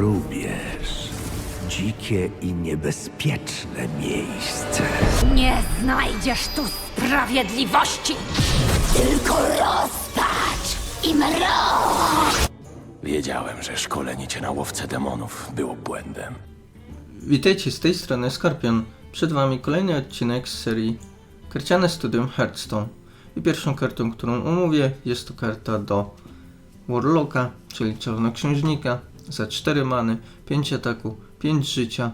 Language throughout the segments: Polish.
Rubież. Dzikie i niebezpieczne miejsce. Nie znajdziesz tu sprawiedliwości, tylko rozpacz i mrok! Wiedziałem, że szkolenie cię na łowcę demonów było błędem. Witajcie z tej strony Skorpion. Przed Wami kolejny odcinek z serii Karciane Studium Hearthstone. I pierwszą kartą, którą omówię, jest to karta do Warlocka, czyli Czarnoksiężnika, za 4 many, 5 ataku, 5 życia,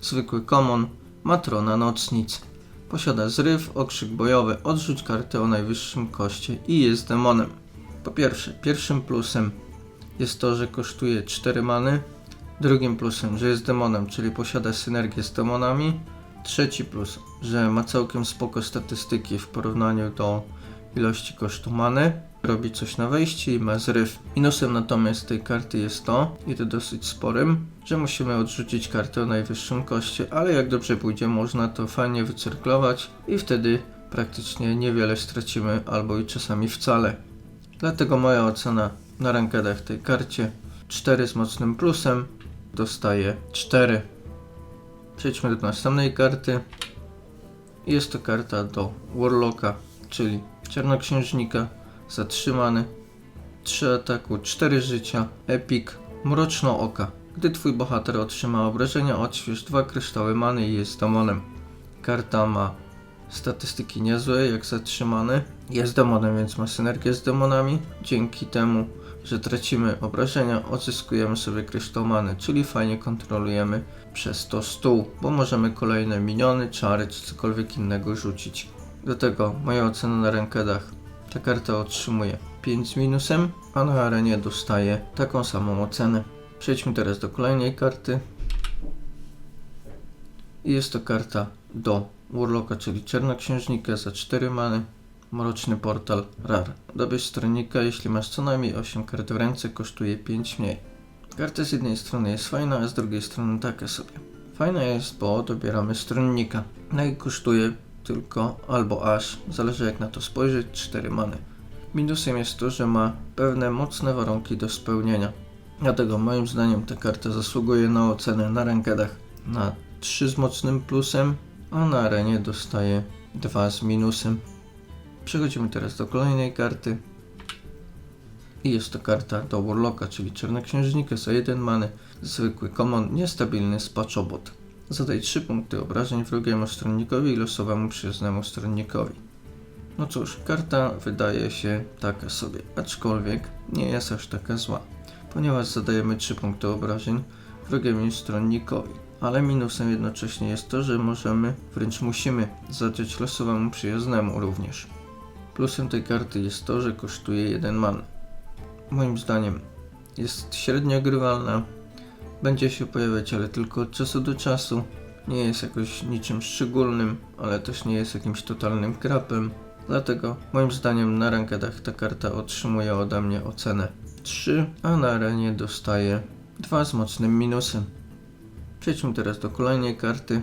zwykły common, matrona nocnic. Posiada zryw, okrzyk bojowy, odrzuć kartę o najwyższym koszcie i jest demonem. Po pierwsze, pierwszym plusem jest to, że kosztuje 4 many, Drugim plusem, że jest demonem, czyli posiada synergię z demonami. Trzeci plus, że ma całkiem spoko statystyki w porównaniu do ilości kosztu many. Robi coś na wejście i ma zryw. Minusem natomiast tej karty jest to, i to dosyć sporym, że musimy odrzucić kartę o najwyższym koszcie, ale jak dobrze pójdzie, można to fajnie wycyrklować i wtedy praktycznie niewiele stracimy, albo i czasami wcale. Dlatego moja ocena na rankedach tej karcie 4 z mocnym plusem dostaje 4. Przejdźmy do następnej karty. Jest to karta do Warlocka, czyli Czarnoksiężnika za 3 many, 3 ataku, 4 życia, Epic, Mroczno Oka. Gdy twój bohater otrzyma obrażenia, odśwież 2 kryształy many i jest demonem. Karta ma statystyki niezłe, jak zatrzymany. Jest demonem, więc ma synergię z demonami. Dzięki temu, że tracimy obrażenia, odzyskujemy sobie kryształ many, czyli fajnie kontrolujemy przez to stół, bo możemy kolejne miniony, czary czy cokolwiek innego rzucić. Do tego moja ocena na rankedach. Ta karta otrzymuje 5 z minusem, a na arenie dostaje taką samą ocenę. Przejdźmy teraz do kolejnej karty. Jest to karta do Warlocka, czyli Czarnoksiężnika za 4 many. Mroczny portal RAR. Dobierz stronnika, jeśli masz co najmniej 8 kart w ręce, kosztuje 5 mniej. Karta z jednej strony jest fajna, a z drugiej strony taka sobie. Fajna jest, bo dobieramy stronnika. No i kosztuje tylko albo aż, zależy jak na to spojrzeć, 4 many. Minusem jest to, że ma pewne mocne warunki do spełnienia. Dlatego moim zdaniem ta karta zasługuje na ocenę na rankedach na 3 z mocnym plusem, a na arenie dostaje 2 z minusem. Przechodzimy teraz do kolejnej karty. I jest to karta do Warlocka, czyli Czarnoksiężnika za 1 many, zwykły common, niestabilny spaczobot. Zadaj 3 punkty obrażeń wrogiemu stronnikowi i losowemu przyjaznemu stronnikowi. No cóż, karta wydaje się taka sobie, aczkolwiek nie jest aż taka zła, ponieważ zadajemy 3 punkty obrażeń wrogiemu stronnikowi. Ale minusem jednocześnie jest to, że możemy, wręcz musimy zadać losowemu przyjaznemu również. Plusem tej karty jest to, że kosztuje 1 man. Moim zdaniem jest średnio grywalna. Będzie się pojawiać, ale tylko od czasu do czasu. Nie jest jakoś niczym szczególnym, ale też nie jest jakimś totalnym krapem. Dlatego moim zdaniem na rankedach ta karta otrzymuje ode mnie ocenę 3, a na arenie dostaje 2 z mocnym minusem. Przejdźmy teraz do kolejnej karty.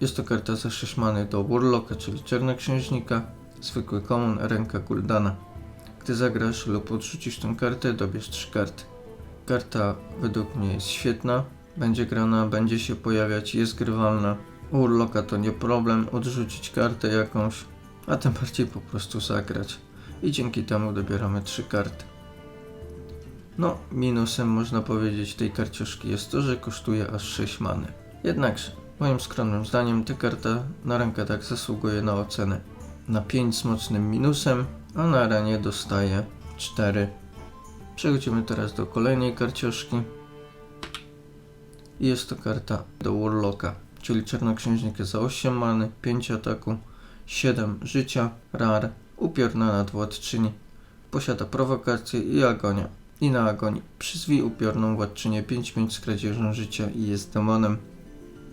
Jest to karta za 6 many do Warlocka, czyli Czarnoksiężnika, zwykły common, ręka Guldana. Gdy zagrasz lub odrzucisz tę kartę, dobierz 3 karty. Karta według mnie jest świetna, będzie grana, będzie się pojawiać, jest grywalna. U Warlocka to nie problem odrzucić kartę jakąś, a tym bardziej po prostu zagrać. I dzięki temu dobieramy 3 karty. No, minusem można powiedzieć tej karcioszki jest to, że kosztuje aż 6 many. Jednakże, moim skromnym zdaniem, ta karta na rękę tak zasługuje na ocenę na 5 z mocnym minusem, a na arenie dostaje 4. Przechodzimy teraz do kolejnej karcioszki. I Jest to karta do Warlocka, czyli Czarnoksiężnika za 8 many, 5 ataku, 7 życia, rar, upiorna nadwładczyni. Posiada prowokację i agonię. I na agonii przyzwij upiorną władczynię 5-5 z kradzieżą życia i jest demonem.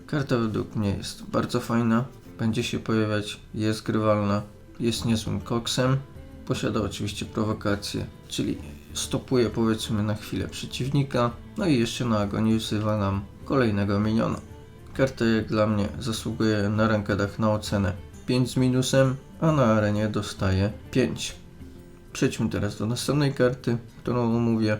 Karta według mnie jest bardzo fajna, będzie się pojawiać, jest grywalna, jest niezłym koksem. Posiada oczywiście prowokację, czyli stopuje powiedzmy na chwilę przeciwnika, no i jeszcze na agonii wzywa nam kolejnego miniona. Karta jak dla mnie zasługuje na rankedach na ocenę 5 z minusem, a na arenie dostaje 5. Przejdźmy teraz do następnej karty, którą omówię.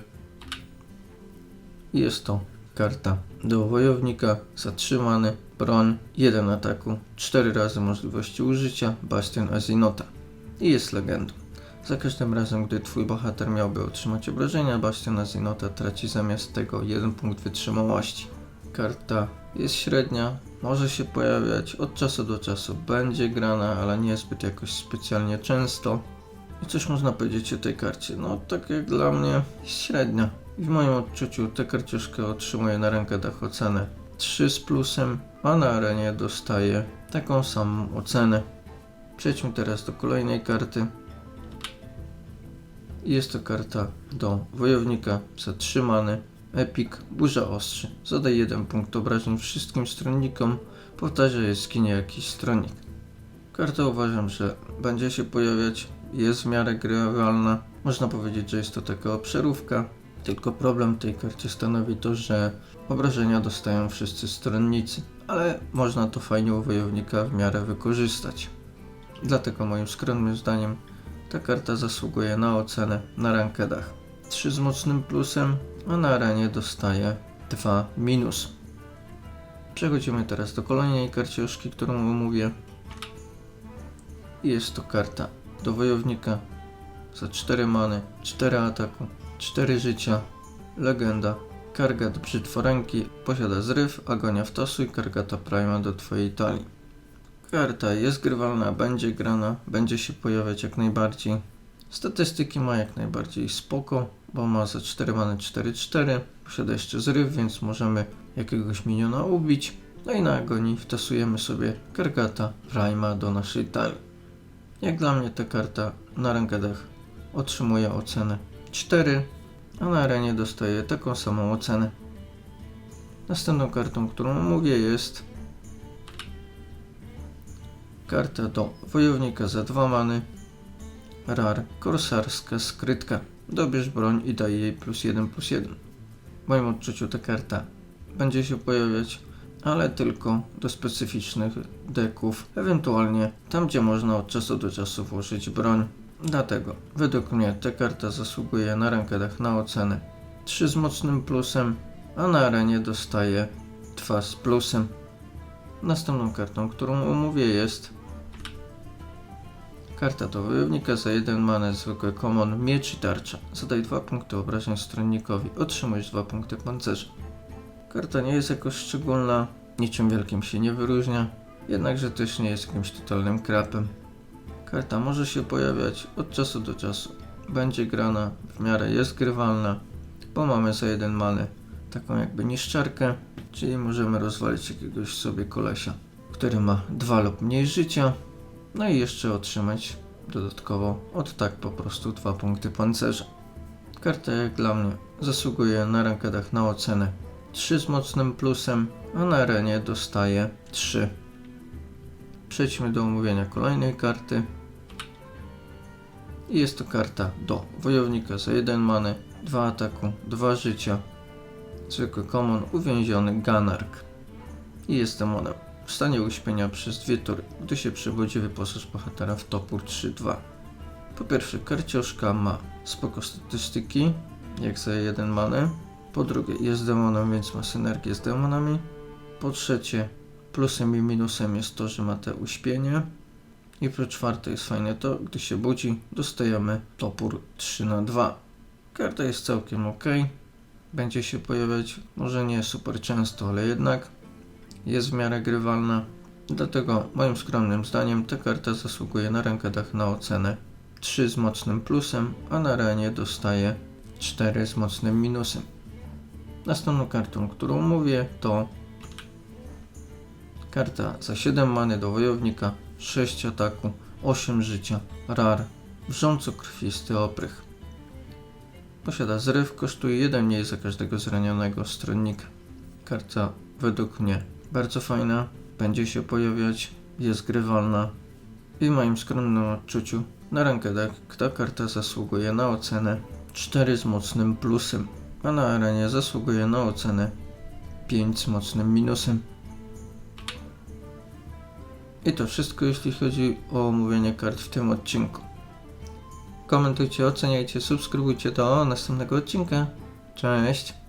Jest to karta do wojownika, zatrzymany, broń, 1 ataku, 4 razy możliwości użycia, Bastion Azinota. I jest legendą. Za każdym razem, gdy twój bohater miałby otrzymać obrażenia, Bastion Azinota traci zamiast tego 1 punkt wytrzymałości. Karta jest średnia, może się pojawiać od czasu do czasu, będzie grana, ale niezbyt jakoś specjalnie często. I coś można powiedzieć o tej karcie? No, tak jak dla mnie, średnia. I w moim odczuciu tę karciuszkę otrzymuje na rankedach ocenę 3 z plusem, a na arenie dostaje taką samą ocenę. Przejdźmy teraz do kolejnej karty. Jest to karta do wojownika zatrzymany. Epic Burza Ostrzy. Zadaj jeden punkt obrażeń wszystkim stronnikom. Powtarza jaskinie jakiś stronnik. Karta uważam, że będzie się pojawiać. Jest w miarę grywalna. Można powiedzieć, że jest to taka obszerówka. Tylko problem tej karcie stanowi to, że obrażenia dostają wszyscy stronnicy. Ale można to fajnie u wojownika w miarę wykorzystać. Dlatego moim skromnym zdaniem ta karta zasługuje na ocenę na rankedach. 3 z mocnym plusem, a na arenie dostaje 2 minus. Przechodzimy teraz do kolejnej karcioszki, którą omówię. Jest to karta do wojownika za 4 many, 4 ataku, 4 życia, legenda, kargat brzytworęki, posiada zryw, agonia w tosu i kargata prima do twojej talii. Karta jest grywalna, będzie grana, będzie się pojawiać jak najbardziej. Statystyki ma jak najbardziej spoko, bo ma za 4 many 4-4, posiada jeszcze zryw, więc możemy jakiegoś miniona ubić. No i na agonii wtasujemy sobie kargata prima do naszej talii. Jak dla mnie ta karta na rankedach otrzymuje ocenę 4, a na arenie dostaje taką samą ocenę. Następną kartą, którą mówię jest karta do wojownika za 2 many, rar, korsarska skrytka. Dobierz broń i daj jej plus 1 plus 1. W moim odczuciu ta karta będzie się pojawiać, ale tylko do specyficznych deków, ewentualnie tam, gdzie można od czasu do czasu włożyć broń. Dlatego, według mnie, ta karta zasługuje na rankedach na ocenę 3 z mocnym plusem, a na arenie dostaje 2 z plusem. Następną kartą, którą omówię jest Karta do wojownika za 1 manę, zwykły common, miecz i tarcza. Zadaj 2 punkty obrażeń stronnikowi, otrzymujesz 2 punkty pancerza. Karta nie jest jakoś szczególna, niczym wielkim się nie wyróżnia, jednakże też nie jest jakimś totalnym krapem. Karta może się pojawiać od czasu do czasu. Będzie grana, w miarę jest grywalna, bo mamy za 1 manę taką jakby niszczarkę, czyli możemy rozwalić jakiegoś sobie kolesia, który ma 2 lub mniej życia, no i jeszcze otrzymać dodatkowo od tak po prostu 2 punkty pancerza. Karta jak dla mnie zasługuje na rankedach na ocenę 3 z mocnym plusem, a na arenie dostaje 3. Przejdźmy do omówienia kolejnej karty. I jest to karta do wojownika za 1 many, 2 ataku, 2 życia. Zwykły common uwięziony Ganark. I jest demonem. W stanie uśpienia przez dwie tury. Gdy się przebudzi, wyposaż bohatera w topór 3-2. Po pierwsze, karcioszka ma spoko statystyki, jak za jeden manę. Po drugie, jest demonem, więc ma synergię z demonami. Po trzecie, plusem i minusem jest to, że ma te uśpienie. I po czwarte jest fajne to, gdy się budzi, dostajemy topór 3 na 2 Karta jest całkiem ok. Będzie się pojawiać, może nie super często, ale jednak jest w miarę grywalna. Dlatego moim skromnym zdaniem ta karta zasługuje na rankedach na ocenę 3 z mocnym plusem, a na arenie dostaje 4 z mocnym minusem. Następną kartą, którą mówię, to karta za 7 many do wojownika, 6 ataku, 8 życia, rar, wrząco krwisty oprych. Posiada zryw, kosztuje 1 mniej za każdego zranionego stronnika. Karta według mnie bardzo fajna, będzie się pojawiać, jest grywalna i moim skromnym odczuciu na rankedach ta karta zasługuje na ocenę 4 z mocnym plusem, a na arenie zasługuje na ocenę 5 z mocnym minusem. I to wszystko jeśli chodzi o omówienie kart w tym odcinku. Komentujcie, oceniajcie, subskrybujcie do następnego odcinka. Cześć!